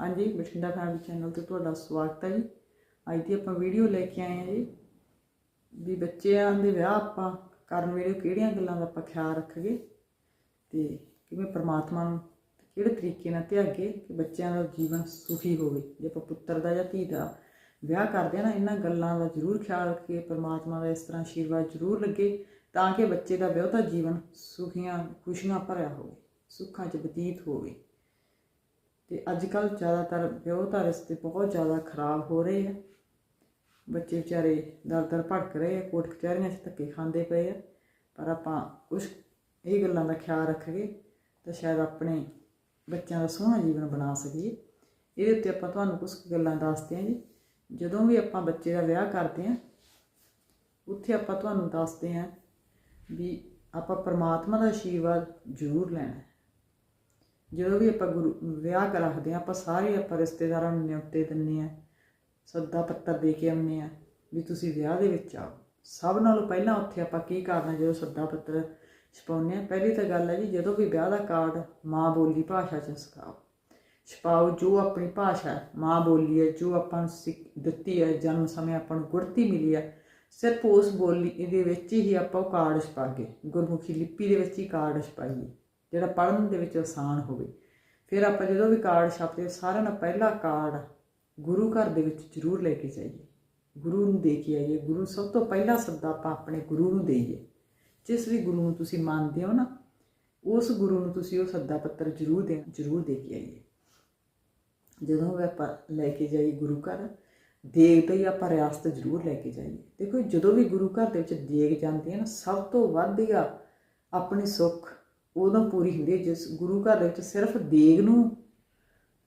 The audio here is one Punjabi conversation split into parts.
ਹਾਂਜੀ, ਬਠਿੰਡਾ ਫੈਮਿਲੀ ਚੈਨਲ ਤੇ ਤੁਹਾਡਾ ਸਵਾਗਤ ਹੈ ਜੀ। ਅੱਜ ਦੀ ਆਪਾਂ ਵੀਡੀਓ ਲੈ ਕੇ ਆਏ ਹਾਂ ਜੀ, ਵੀ ਬੱਚਿਆਂ ਦੇ ਵਿਆਹ ਆਪਾਂ ਕਰਨ ਵੇਲੇ ਕਿਹੜੀਆਂ ਗੱਲਾਂ ਦਾ ਆਪਾਂ ਖਿਆਲ ਰੱਖਗੇ ਤੇ ਕਿਵੇਂ ਪਰਮਾਤਮਾ ਨੂੰ ਕਿਹੜੇ ਤਰੀਕੇ ਨਾਲ ਧਿਆਗੇ ਕਿ ਬੱਚਿਆਂ ਦਾ ਜੀਵਨ ਸੁਖੀ ਹੋਵੇ। ਜੇ ਆਪਾਂ ਪੁੱਤਰ ਦਾ ਜਾਂ ਧੀ ਦਾ ਵਿਆਹ ਕਰਦੇ ਆ ਨਾ, ਇਹਨਾਂ ਗੱਲਾਂ ਦਾ ਜ਼ਰੂਰ ਖਿਆਲ ਰੱਖੀਏ, ਪਰਮਾਤਮਾ ਦਾ ਇਸ ਤਰ੍ਹਾਂ ਆਸ਼ੀਰਵਾਦ ਜ਼ਰੂਰ ਲੱਗੇ ਤਾਂ ਕਿ ਬੱਚੇ ਦਾ ਵਿਆਹਤਾ ਜੀਵਨ ਸੁਖੀਆਂ, ਖੁਸ਼ੀਆਂ ਭਰਿਆ ਹੋਵੇ, ਸੁੱਖਾਂ 'ਚ ਬਤੀਤ ਹੋਵੇ। ਤੇ ਅੱਜ ਕੱਲ ਜ਼ਿਆਦਾਤਰ ਵਿਆਹਤਾ ਰਿਸ਼ਤੇ ਬਹੁਤ ਜ਼ਿਆਦਾ ਖਰਾਬ ਹੋ ਰਹੇ ਆ। ਬੱਚੇ ਵਿਚਾਰੇ ਦਰ ਦਰ ਭਟਕ ਰਹੇ ਆ ਕੋਟ ਕਚਹਿਰੀਆਂ 'ਚ ਧੱਕੇ ਖਾਂਦੇ ਪਏ ਆ। ਪਰ ਆਪਾਂ ਉਸ ਇਹ ਗੱਲਾਂ ਦਾ ਖਿਆਲ ਰੱਖੀਏ ਤਾਂ ਸ਼ਾਇਦ ਆਪਣੇ ਬੱਚਿਆਂ ਦਾ ਸੋਹਣਾ ਜੀਵਨ ਬਣਾ ਸਕੀਏ। ਇਹਦੇ ਉੱਤੇ ਆਪਾਂ ਤੁਹਾਨੂੰ ਕੁਝ ਗੱਲਾਂ ਦੱਸਦੇ ਹਾਂ ਜੀ। ਜਦੋਂ ਵੀ ਆਪਾਂ ਬੱਚੇ ਦਾ ਵਿਆਹ ਕਰਦੇ ਹਾਂ, ਉੱਥੇ ਆਪਾਂ ਤੁਹਾਨੂੰ ਦੱਸਦੇ ਹਾਂ ਵੀ ਆਪਾਂ ਪਰਮਾਤਮਾ ਦਾ ਆਸ਼ੀਰਵਾਦ ਜ਼ਰੂਰ ਲੈਣਾ। ਜਦੋਂ ਵੀ ਆਪਾਂ ਗੁਰੂ ਵਿਆਹ ਕਰ ਰੱਖਦੇ ਆ ਆਪਾਂ ਸਾਰੇ ਆਪਾਂ ਰਿਸ਼ਤੇਦਾਰਾਂ ਨੂੰ ਨਿਯੁਕਤੇ ਦਿੰਨੇ ਆ ਸੱਦਾ ਪੱਤਰ ਦੇ ਕੇ ਆਉਂਦੇ ਆ ਵੀ ਤੁਸੀਂ ਵਿਆਹ ਦੇ ਵਿੱਚ ਆਓ। ਸਭ ਨਾਲੋਂ ਪਹਿਲਾਂ ਉੱਥੇ ਆਪਾਂ ਕੀ ਕਰਨਾ ਜਦੋਂ ਸੱਦਾ ਪੱਤਰ ਛਪਾਉਂਦੇ ਆ ਪਹਿਲੀ ਤਾਂ ਗੱਲ ਹੈ ਜੀ ਜਦੋਂ ਵੀ ਵਿਆਹ ਦਾ ਕਾਰਡ ਮਾਂ ਬੋਲੀ ਭਾਸ਼ਾ 'ਚ ਛਪਾਓ ਛਪਾਓ ਜੋ ਆਪਣੀ ਭਾਸ਼ਾ ਹੈ, ਮਾਂ ਬੋਲੀ ਹੈ ਜੋ ਆਪਾਂ ਨੂੰ ਸਿੱਖ- ਦਿੱਤੀ ਹੈ ਜਨਮ ਸਮੇਂ ਆਪਾਂ ਨੂੰ ਗੁਰਤੀ ਮਿਲੀ ਹੈ ਸਿਰਫ ਉਸ ਬੋਲੀ ਦੇ ਵਿੱਚ ਹੀ ਆਪਾਂ ਉਹ ਕਾਰਡ ਛਪਾਗੇ ਗੁਰਮੁਖੀ ਲਿਪੀ ਦੇ ਵਿੱਚ ਹੀ ਕਾਰਡ ਛਪਾਈਏ। ਜਿਹੜਾ ਪੜ੍ਹਨ ਦੇ ਵਿੱਚ ਆਸਾਨ ਹੋਵੇ। ਫਿਰ ਆਪਾਂ ਜਦੋਂ ਵੀ ਕਾਰਡ ਛਾਪਦੇ ਸਾਰਿਆਂ ਨਾਲ ਪਹਿਲਾ ਕਾਰਡ ਗੁਰੂ ਘਰ ਦੇ ਵਿੱਚ ਜ਼ਰੂਰ ਲੈ ਕੇ ਜਾਈਏ। ਗੁਰੂ ਨੂੰ ਦੇ ਕੇ ਆਈਏ। ਗੁਰੂ ਸਭ ਤੋਂ ਪਹਿਲਾ ਸੱਦਾ ਆਪਾਂ ਆਪਣੇ ਗੁਰੂ ਨੂੰ ਦੇਈਏ। ਜਿਸ ਵੀ ਗੁਰੂ ਨੂੰ ਤੁਸੀਂ ਮੰਨਦੇ ਹੋ ਨਾ, ਉਸ ਗੁਰੂ ਨੂੰ ਤੁਸੀਂ ਉਹ ਸੱਦਾ ਪੱਤਰ ਜ਼ਰੂਰ ਦੇ ਜ਼ਰੂਰ ਦੇ ਕੇ ਆਈਏ। ਜਦੋਂ ਵੀ ਆਪਾਂ ਲੈ ਕੇ ਜਾਈਏ ਗੁਰੂ ਘਰ, ਦੇਗ ਤੇ ਹੀ ਆਪਾਂ ਰਿਆਸਤ ਜ਼ਰੂਰ ਲੈ ਕੇ ਜਾਈਏ। ਦੇਖੋ ਜਦੋਂ ਵੀ ਗੁਰੂ ਘਰ ਦੇ ਵਿੱਚ ਦੇਗ ਜਾਂਦੇ ਆ ਨਾ, ਸਭ ਤੋਂ ਵਧੀਆ ਆਪਣੇ ਸੁੱਖ ਉਦੋਂ ਪੂਰੀ ਹੁੰਦੀ ਹੈ, ਜਿਸ ਗੁਰੂ ਘਰ ਦੇ ਵਿੱਚ ਸਿਰਫ ਦੇਗ ਨੂੰ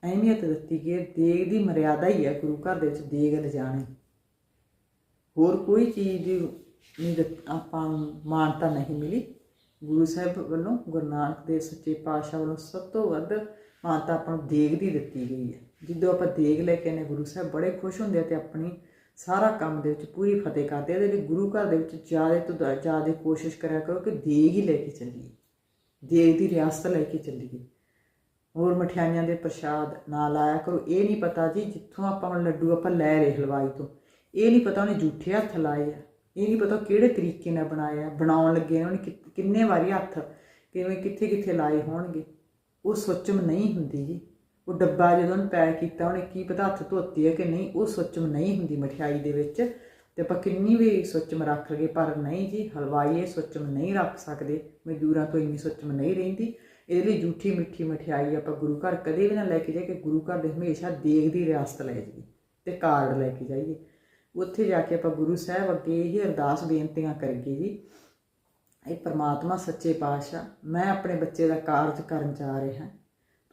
ਅਹਿਮੀਅਤ ਦਿੱਤੀ ਗਈ ਹੈ, ਦੇਗ ਦੀ ਮਰਿਆਦਾ ਹੀ ਹੈ ਗੁਰੂ ਘਰ ਦੇ ਵਿੱਚ ਦੇਗ ਲਿਜਾਣੀ ਹੋਰ ਕੋਈ ਚੀਜ਼ ਦੀ ਨਹੀਂ ਦਿੱਤ- ਆਪਾਂ ਨੂੰ ਮਾਨਤਾ ਨਹੀਂ ਮਿਲੀ। ਗੁਰੂ ਸਾਹਿਬ ਵੱਲੋਂ ਗੁਰੂ ਨਾਨਕ ਦੇਵ ਸੱਚੇ ਪਾਤਸ਼ਾਹ ਵੱਲੋਂ ਸਭ ਤੋਂ ਵੱਧ ਮਾਨਤਾ ਆਪਾਂ ਨੂੰ ਦੇਗ ਦੀ ਦਿੱਤੀ ਗਈ ਹੈ। ਜਦੋਂ ਆਪਾਂ ਦੇਗ ਲੈ ਕੇ ਆਨੇ ਗੁਰੂ ਸਾਹਿਬ ਬੜੇ ਖੁਸ਼ ਹੁੰਦੇ ਆ ਤੇ ਆਪਣੀ ਸਾਰਾ ਕੰਮ ਦੇ ਵਿੱਚ ਪੂਰੀ ਫਤਿਹ ਕਰਦੇ ਇਹਦੇ ਲਈ ਗੁਰੂ ਘਰ ਦੇ ਵਿੱਚ ਜ਼ਿਆਦਾ ਤੋਂ ਜ਼ਿਆਦਾ ਕੋਸ਼ਿਸ਼ ਕਰਿਆ ਕਰੋ ਕਿ ਦੇਗ ਹੀ ਲੈ ਕੇ ਚੱਲੀਏ। ਦੇਗ ਦੀ ਰਿਆਸਤ ਲੈ ਕੇ ਚੱਲੀਏ। ਹੋਰ ਮਠਿਆਈਆਂ ਦੇ ਪ੍ਰਸ਼ਾਦ ਨਾ ਲਾਇਆ ਕਰੋ। ਇਹ ਨਹੀਂ ਪਤਾ ਜੀ, ਜਿੱਥੋਂ ਆਪਾਂ ਹੁਣ ਲੱਡੂ ਆਪਾਂ ਲੈ ਰਹੇ ਹਲਵਾਈ ਤੋਂ। ਇਹ ਨਹੀਂ ਪਤਾ ਉਹਨੇ ਝੂਠੇ ਹੱਥ ਲਾਏ ਆ। ਇਹ ਨਹੀਂ ਪਤਾ ਉਹ ਕਿਹੜੇ ਤਰੀਕੇ ਨਾਲ ਬਣਾਇਆ ਬਣਾਉਣ ਲੱਗੇ ਉਹਨੇ ਕਿ- ਕਿੰਨੇ ਵਾਰੀ ਹੱਥ ਕਿਵੇਂ ਕਿੱਥੇ ਕਿੱਥੇ ਲਾਏ ਹੋਣਗੇ। ਉਹ ਸੋਚਮ ਨਹੀਂ ਹੁੰਦੀ ਜੀ। ਉਹ ਡੱਬਾ ਜਦੋਂ ਉਹਨੇ ਪੈਕ ਕੀਤਾ, ਉਹਨੇ ਕੀ ਪਤਾ ਹੱਥ ਧੋਤੇ ਹੈ ਕਿ ਨਹੀਂ, ਉਹ ਸੋਚਮ ਨਹੀਂ ਹੁੰਦੀ ਮਠਿਆਈ ਦੇ ਵਿੱਚ। ਤੇ ਆਪਾਂ ਕਿੰਨੀ ਵੀ ਸੁੱਚਮ ਰੱਖ ਲਈਏ, ਪਰ ਨਹੀਂ ਜੀ, ਹਲਵਾਈ ਇਹ ਸੁੱਚਮ ਨਹੀਂ ਰੱਖ ਸਕਦੇ, ਮਜ਼ਦੂਰਾਂ ਤੋਂ ਇੰਨੀ ਸੁੱਚਮ ਨਹੀਂ ਰਹਿੰਦੀ। ਇਹਦੇ ਲਈ ਝੂਠੀ ਮਿੱਠੀ ਮਠਿਆਈ ਆਪਾਂ ਗੁਰੂ ਘਰ ਕਦੇ ਵੀ ਨਾ ਲੈ ਕੇ ਜਾਈਏ ਕਿ ਗੁਰੂ ਘਰ ਦੇ ਹਮੇਸ਼ਾ ਦੇਗ ਦੀ ਰਿਆਸਤ ਲੈ ਜਾਈਏ ਤੇ ਕਾਰਡ ਲੈ ਕੇ ਜਾਈਏ। ਉੱਥੇ ਜਾ ਕੇ ਆਪਾਂ ਗੁਰੂ ਸਾਹਿਬ ਅੱਗੇ ਇਹ ਅਰਦਾਸ ਬੇਨਤੀਆਂ ਕਰੀਏ ਜੀ, ਇਹ ਪ੍ਰਮਾਤਮਾ ਸੱਚੇ ਪਾਤਸ਼ਾਹ, ਮੈਂ ਆਪਣੇ ਬੱਚੇ ਦਾ ਕਾਰਜ ਕਰਨ ਜਾ ਰਿਹਾ।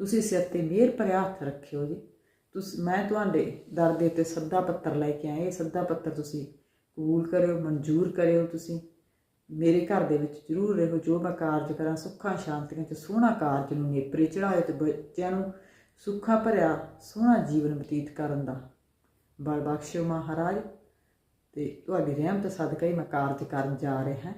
ਤੁਸੀਂ ਸਿਰ ਤੇ ਮਿਹਰ ਭਰਿਆ ਹੱਥ ਰੱਖਿਓ ਜੀ। ਤੁਸੀਂ, ਮੈਂ ਤੁਹਾਡੇ ਦਰ ਦੇ ਉੱਤੇ ਸੱਦਾ ਪੱਤਰ ਲੈ ਕੇ ਆਏ ਇਹ ਸੱਦਾ ਪੱਤਰ ਤੁਸੀਂ ਕਬੂਲ ਕਰਿਓ, ਮਨਜ਼ੂਰ ਕਰਿਓ ਤੁਸੀਂ। ਮੇਰੇ ਘਰ ਦੇ ਵਿੱਚ ਜ਼ਰੂਰ ਰਹੋ। ਜੋ ਮੈਂ ਕਾਰਜ ਕਰਾਂ, ਸੁੱਖਾਂ, ਸ਼ਾਂਤੀਆਂ ਤੇ ਸੋਹਣਾ ਕਾਰਜ ਨੂੰ ਨੇਪਰੇ ਚੜਾਏ ਤੇ ਬੱਚਿਆਂ ਨੂੰ ਸੁੱਖਾ ਭਰਿਆ, ਸੋਹਣਾ ਜੀਵਨ ਬਤੀਤ ਕਰਨ ਦਾ ਬਲ ਬਖਸ਼ਿਓ ਮਹਾਰਾਜ। ਤੇ ਤੁਹਾਡੀ ਰਹਿਮਤ ਸਦਕਾ ਹੀ ਮੈਂ ਕਾਰਜ ਕਰਨ ਜਾ ਰਿਹਾ ਹਾਂ।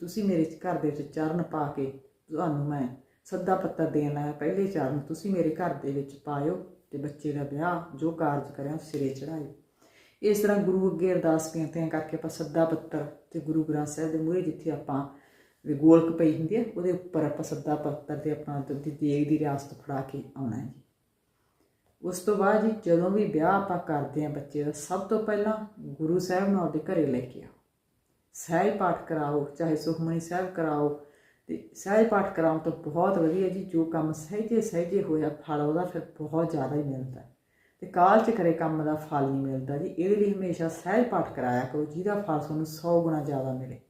ਤੁਸੀਂ ਮੇਰੇ ਘਰ ਦੇ ਵਿੱਚ ਚਰਨ ਪਾ ਕੇ ਤੁਹਾਨੂੰ ਮੈਂ ਸੱਦਾ ਪੱਤਰ ਦੇਣ ਆਇਆ। ਪਹਿਲੇ ਚਰਨ ਤੁਸੀਂ ਮੇਰੇ ਘਰ ਦੇ ਵਿੱਚ ਪਾਇਓ। ਤੇ ਬੱਚੇ ਦਾ ਵਿਆਹ, ਜੋ ਕਾਰਜ ਕਰਿਆ, ਉਹ ਸਿਰੇ ਚੜਾਇਓ ਇਸ ਤਰ੍ਹਾਂ ਗੁਰੂ ਅੱਗੇ ਅਰਦਾਸ ਬੇਨਤੀਆਂ ਕਰਕੇ ਆਪਾਂ ਸੱਦਾ ਪੱਤਰ ਤੇ ਗੁਰੂ ਗ੍ਰੰਥ ਸਾਹਿਬ ਦੇ ਮੂਹਰੇ ਜਿੱਥੇ ਆਪਾਂ ਵੀ ਗੋਲਕ ਪਈ ਹੁੰਦੀ ਹੈ ਉਹਦੇ ਉੱਪਰ ਆਪਾਂ ਸੱਦਾ ਪੱਤਰ ਤੇ ਆਪਣਾ ਦੀ ਦੇਗ ਦੀ ਰਿਆਸਤ ਫੜਾ ਕੇ ਆਉਣਾ ਹੈ ਜੀ। ਉਸ ਤੋਂ ਬਾਅਦ ਜੀ ਜਦੋਂ ਵੀ ਵਿਆਹ ਆਪਾਂ ਕਰਦੇ ਹਾਂ ਬੱਚੇ ਦਾ, ਸਭ ਤੋਂ ਪਹਿਲਾਂ ਗੁਰੂ ਸਾਹਿਬ ਨੂੰ ਆਪਦੇ ਘਰੇ ਲੈ ਕੇ ਆਓ। ਸਹਿਜ ਪਾਠ ਕਰਾਓ, ਚਾਹੇ ਸੁਖਮਨੀ ਸਾਹਿਬ ਕਰਾਓ ਤੇ ਸਹਿਜ ਪਾਠ ਕਰਾਉਣ ਤੋਂ ਬਹੁਤ ਵਧੀਆ ਜੀ, ਜੋ ਕੰਮ ਸਹਿਜੇ ਸਹਿਜੇ ਹੋਇਆ ਫਲ, ਉਹਦਾ ਫਿਰ ਬਹੁਤ ਜ਼ਿਆਦਾ ਹੀ ਮਿਲਦਾ ਹੈ। ਤੇ ਕਾਲ ਚ ਕਰੇ ਕੰਮ ਦਾ ਫਲ ਨਹੀਂ ਮਿਲਦਾ ਜੀ, ਇਹਦੇ ਲਈ ਹਮੇਸ਼ਾ ਸਹਿਜ ਪਾਠ ਕਰਾਇਆ ਕਰੋ, ਜਿਹਦਾ ਫਲ ਤੁਹਾਨੂੰ 100 ਗੁਣਾ ਜ਼ਿਆਦਾ ਮਿਲੇ।